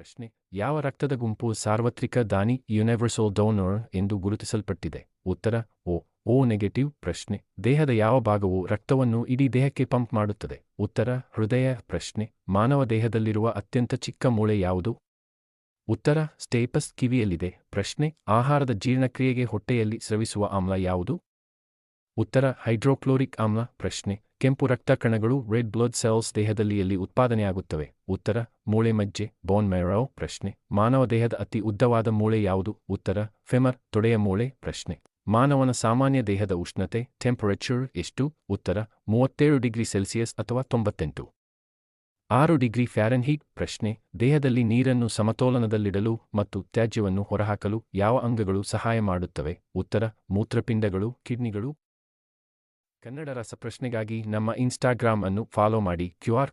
ಪ್ರಶ್ನೆ, ಯಾವ ರಕ್ತದ ಗುಂಪು ಸಾರ್ವತ್ರಿಕ ದಾನಿ ಯುನಿವರ್ಸಲ್ ಡೋನರ್ ಎಂದು ಗುರುತಿಸಲ್ಪಟ್ಟಿದೆ? ಉತ್ತರ, ಓ ಓ ನೆಗೆಟಿವ್ ಪ್ರಶ್ನೆ, ದೇಹದ ಯಾವ ಭಾಗವು ರಕ್ತವನ್ನು ಇಡೀ ದೇಹಕ್ಕೆ ಪಂಪ್ ಮಾಡುತ್ತದೆ? ಉತ್ತರ, ಹೃದಯ ಪ್ರಶ್ನೆ, ಮಾನವ ದೇಹದಲ್ಲಿರುವ ಅತ್ಯಂತ ಚಿಕ್ಕ ಮೂಳೆ ಯಾವುದು? ಉತ್ತರ, ಸ್ಟೇಪಸ್ ಕಿವಿಯಲ್ಲಿದೆ ಪ್ರಶ್ನೆ, ಆಹಾರದ ಜೀರ್ಣಕ್ರಿಯೆಗೆ ಹೊಟ್ಟೆಯಲ್ಲಿ ಸ್ರವಿಸುವ ಆಮ್ಲ ಯಾವುದು? ಉತ್ತರ, ಹೈಡ್ರೋಕ್ಲೋರಿಕ್ ಆಮ್ಲ ಪ್ರಶ್ನೆ, ಕೆಂಪು ರಕ್ತ ಕಣಗಳು, ರೆಡ್ ಬ್ಲಡ್ ಸೆಲ್ಸ್ ದೇಹದಲ್ಲಿ ಎಲ್ಲಿ ಉತ್ಪಾದನೆಯಾಗುತ್ತವೆ. ಉತ್ತರ, ಮೂಳೆ ಮಜ್ಜೆ ಬೋನ್ ಮ್ಯಾರೋ ಪ್ರಶ್ನೆ, ಮಾನವ ದೇಹದ ಅತಿ ಉದ್ದವಾದ ಮೂಳೆ ಯಾವುದು? ಉತ್ತರ ಫೆಮರ್ ತೊಡೆಯ ಮೂಳೆ ಪ್ರಶ್ನೆ. ಮಾನವನ ಸಾಮಾನ್ಯ ದೇಹದ ಉಷ್ಣತೆ ಟೆಂಪರೇಚರ್ ಎಷ್ಟು? ಉತ್ತರ, ಮೂವತ್ತೇಳು ಡಿಗ್ರಿ ಸೆಲ್ಸಿಯಸ್ ಅಥವಾ ತೊಂಬತ್ತೆಂಟು? ಆರು ಡಿಗ್ರಿ ಫ್ಯಾರನ್ಹೀಟ್ ಪ್ರಶ್ನೆ, ದೇಹದಲ್ಲಿ ನೀರನ್ನು ಸಮತೋಲನದಲ್ಲಿಡಲು ಮತ್ತು ತ್ಯಾಜ್ಯವನ್ನು ಹೊರಹಾಕಲು ಯಾವ ಅಂಗಗಳು ಸಹಾಯ ಮಾಡುತ್ತವೆ? ಉತ್ತರ, ಮೂತ್ರಪಿಂಡಗಳು, ಕಿಡ್ನಿಗಳು? ಕನ್ನಡ ರಸಪ್ರಶ್ನೆಗಾಗಿ ನಮ್ಮ ಇನ್ಸ್ಟಾಗ್ರಾಮ್ ಅನ್ನು ಫಾಲೋ ಮಾಡಿ ಕ್ಯೂಆರ್